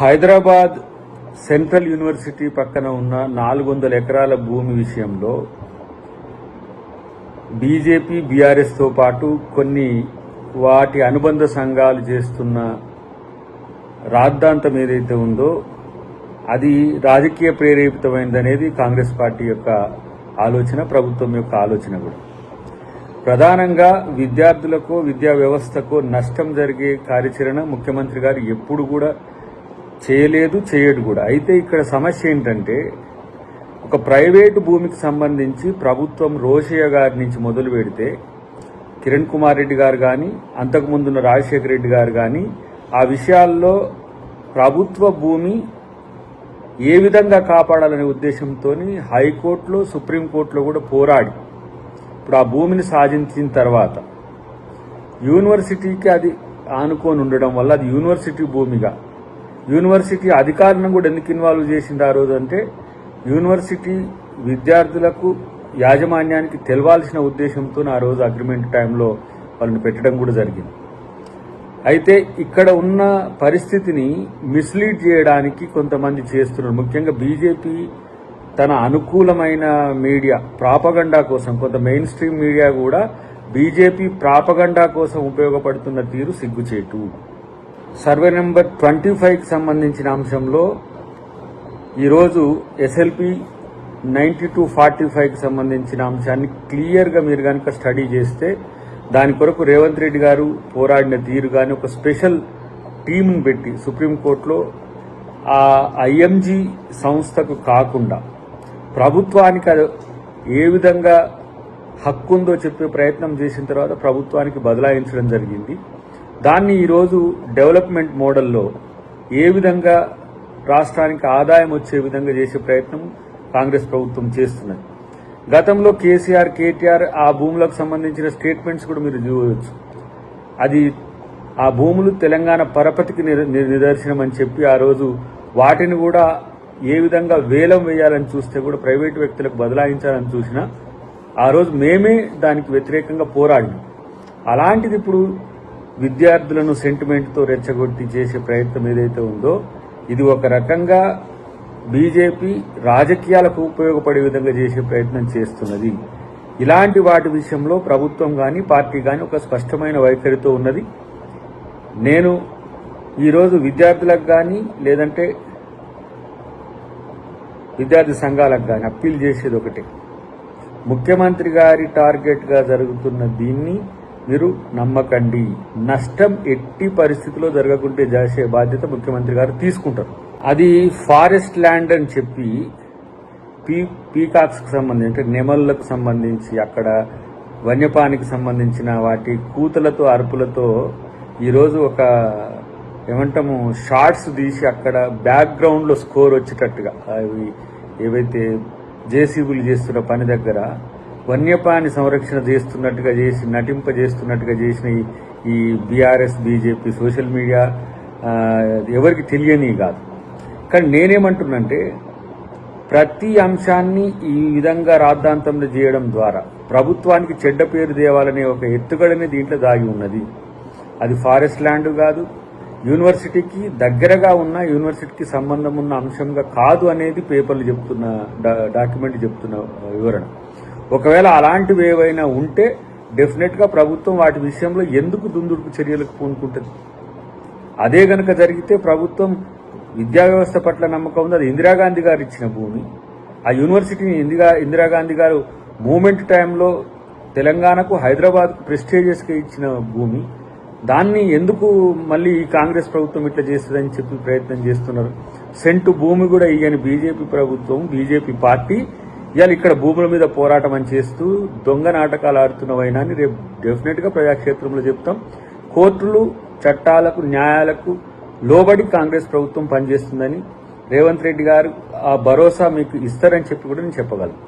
Hyderabad central university పక్కన ఉన్న నాలుగు వందల ఎకరాల భూమి విషయంలో బీజేపీ బీఆర్ఎస్తో పాటు కొన్ని వాటి అనుబంధ సంఘాలు చేస్తున్న రాద్ధాంతం ఏదైతే ఉందో అది రాజకీయ ప్రేరేపితమైందనేది కాంగ్రెస్ పార్టీ యొక్క ఆలోచన ప్రభుత్వం యొక్క ఆలోచన కూడా. ప్రధానంగా విద్యార్థులకు విద్యా వ్యవస్థకు నష్టం జరిగే కార్యాచరణ ముఖ్యమంత్రి గారు ఎప్పుడు కూడా చేయలేదు చేయడు కూడా. అయితే ఇక్కడ సమస్య ఏంటంటే ఒక ప్రైవేటు భూమికి సంబంధించి ప్రభుత్వం రోషయ్య గారి నుంచి మొదలు పెడితే కిరణ్ కుమార్ రెడ్డి గారు కానీ అంతకుముందున్న రాజశేఖర రెడ్డి గారు కానీ ఆ విషయాల్లో ప్రభుత్వ భూమి ఏ విధంగా కాపాడాలనే ఉద్దేశంతో హైకోర్టులో సుప్రీంకోర్టులో కూడా పోరాడి ఇప్పుడు ఆ భూమిని సాధించిన తర్వాత యూనివర్సిటీకి అది ఆనుకొని ఉండడం వల్ల అది యూనివర్సిటీ భూమిగా యూనివర్సిటీ అధికారులను కూడా ఎందుకు ఇన్వాల్వ్ చేసింది ఆ రోజు అంటే యూనివర్సిటీ విద్యార్థులకు యాజమాన్యానికి తెలవాల్సిన ఉద్దేశంతో ఆ రోజు అగ్రిమెంట్ టైంలో వాళ్ళని పెట్టడం కూడా జరిగింది. అయితే ఇక్కడ ఉన్న పరిస్థితిని మిస్లీడ్ చేయడానికి కొంతమంది చేస్తున్నారు. ముఖ్యంగా బీజేపీ తన అనుకూలమైన మీడియా ప్రాపగండా కోసం కొంత మెయిన్ స్ట్రీమ్ మీడియా కూడా బీజేపీ ప్రాపగండా కోసం ఉపయోగపడుతున్న తీరు సిగ్గుచేటు. సర్వే నెంబర్ ట్వంటీ ఫైవ్కి సంబంధించిన అంశంలో ఈరోజు ఎస్ఎల్పి నైంటీ టు ఫార్టీ ఫైవ్కి సంబంధించిన అంశాన్ని క్లియర్గా మీరు కనుక స్టడీ చేస్తే దాని కొరకు రేవంత్ రెడ్డి గారు పోరాడిన తీరు కానీ ఒక స్పెషల్ టీంను పెట్టి సుప్రీంకోర్టులో ఆ ఐఎంజీ సంస్థకు కాకుండా ప్రభుత్వానికి అది ఏ విధంగా హక్కు ఉందో చెప్పే ప్రయత్నం చేసిన తర్వాత ప్రభుత్వానికి బదలాయించడం జరిగింది. దాన్ని ఈరోజు డెవలప్మెంట్ మోడల్లో ఏ విధంగా రాష్ట్రానికి ఆదాయం వచ్చే విధంగా చేసే ప్రయత్నం కాంగ్రెస్ ప్రభుత్వం చేస్తున్నది. గతంలో కేసీఆర్ కేటీఆర్ ఆ భూములకు సంబంధించిన స్టేట్మెంట్స్ కూడా మీరు చూడవచ్చు అది ఆ భూములు తెలంగాణ పరపతికి నిదర్శనం అని చెప్పి ఆ రోజు వాటిని కూడా ఏ విధంగా వేలం వేయాలని చూస్తే కూడా ప్రైవేటు వ్యక్తులకు బదలాయించాలని చూసినా ఆ రోజు మేమే దానికి వ్యతిరేకంగా పోరాడినాం. అలాంటిది ఇప్పుడు విద్యార్థులను సెంటిమెంట్తో రెచ్చగొట్టి చేసే ప్రయత్నం ఏదైతే ఉందో ఇది ఒక రకంగా బీజేపీ రాజకీయాలకు ఉపయోగపడే విధంగా చేసే ప్రయత్నం చేస్తున్నది. ఇలాంటి వాటి విషయంలో ప్రభుత్వం కానీ పార్టీ కానీ ఒక స్పష్టమైన వైఖరితో ఉన్నది. నేను ఈరోజు విద్యార్థులకు కానీ లేదంటే విద్యార్థి సంఘాలకు కానీ అప్పీల్ చేసేది ఒకటే. ముఖ్యమంత్రి గారి టార్గెట్గా జరుగుతున్న దీన్ని మీరు నమ్మకండి. నష్టం ఎట్టి పరిస్థితిలో జరగకుంటే చేసే బాధ్యత ముఖ్యమంత్రి గారు తీసుకుంటారు. అది ఫారెస్ట్ ల్యాండ్ అని చెప్పి పీ పీకాక్స్కి సంబంధించి అంటే నెమళ్ళకు సంబంధించి అక్కడ వన్యపానికి సంబంధించిన వాటి కూతలతో అరుపులతో ఈరోజు ఒక ఏమంటాము షార్ట్స్ తీసి అక్కడ బ్యాక్గ్రౌండ్లో స్కోర్ వచ్చేటట్టుగా. అవి ఏవైతే జేసీబీలు చేస్తున్న పని దగ్గర వన్యప్రాణి సంరక్షణ చేస్తున్నట్టుగా చేసి నటింప చేస్తున్నట్టుగా చేసిన ఈ- బీఆర్ఎస్ బీజేపీ సోషల్ మీడియా ఎవరికి తెలియని కాదు. కానీ నేనేమంటున్నంటే ప్రతి అంశాన్ని ఈ విధంగా రాద్ధాంతంలో చేయడం ద్వారా ప్రభుత్వానికి చెడ్డ పేరు తేవాలనే ఒక ఎత్తుగడనే దీంట్లో దాగి ఉన్నది. అది ఫారెస్ట్ ల్యాండ్ కాదు. యూనివర్సిటీకి దగ్గరగా ఉన్న యూనివర్సిటీకి సంబంధం ఉన్న అంశంగా కాదు అనేది పేపర్లు చెప్తున్న డా- డాక్యుమెంట్ చెప్తున్న వివరణ. ఒకవేళ అలాంటివి ఏవైనా ఉంటే డెఫినెట్గా ప్రభుత్వం వాటి విషయంలో ఎందుకు దుందుడుపు చర్యలకు పూనుకుంటుంది? అదే గనక జరిగితే ప్రభుత్వం విద్యా వ్యవస్థ పట్ల నమ్మకం ఉంది. అది ఇందిరాగాంధీ గారు ఇచ్చిన భూమి. ఆ యూనివర్సిటీని ఇందిరా ఇందిరాగాంధీ గారు మూమెంట్ టైంలో తెలంగాణకు హైదరాబాద్కు ప్రెస్టేజియస్గా ఇచ్చిన భూమి. దాన్ని ఎందుకు మళ్ళీ ఈ కాంగ్రెస్ ప్రభుత్వం ఇట్లా చేస్తుందని చెప్పి ప్రయత్నం చేస్తున్నారు. సెంటు భూమి కూడా ఇయ్యని బీజేపీ ప్రభుత్వం బీజేపీ పార్టీ ఇవాళ ఇక్కడ భూముల మీద పోరాటం అని చేస్తూ దొంగ నాటకాలు ఆడుతున్నవైనా అని రేపు డెఫినెట్గా ప్రజాక్షేత్రంలో చెప్తాం. కోర్టులు చట్టాలకు న్యాయాలకు లోబడి కాంగ్రెస్ ప్రభుత్వం పనిచేస్తుందని రేవంత్ రెడ్డి గారు ఆ భరోసా మీకు ఇస్తారని చెప్పి కూడా నేను చెప్పగలను.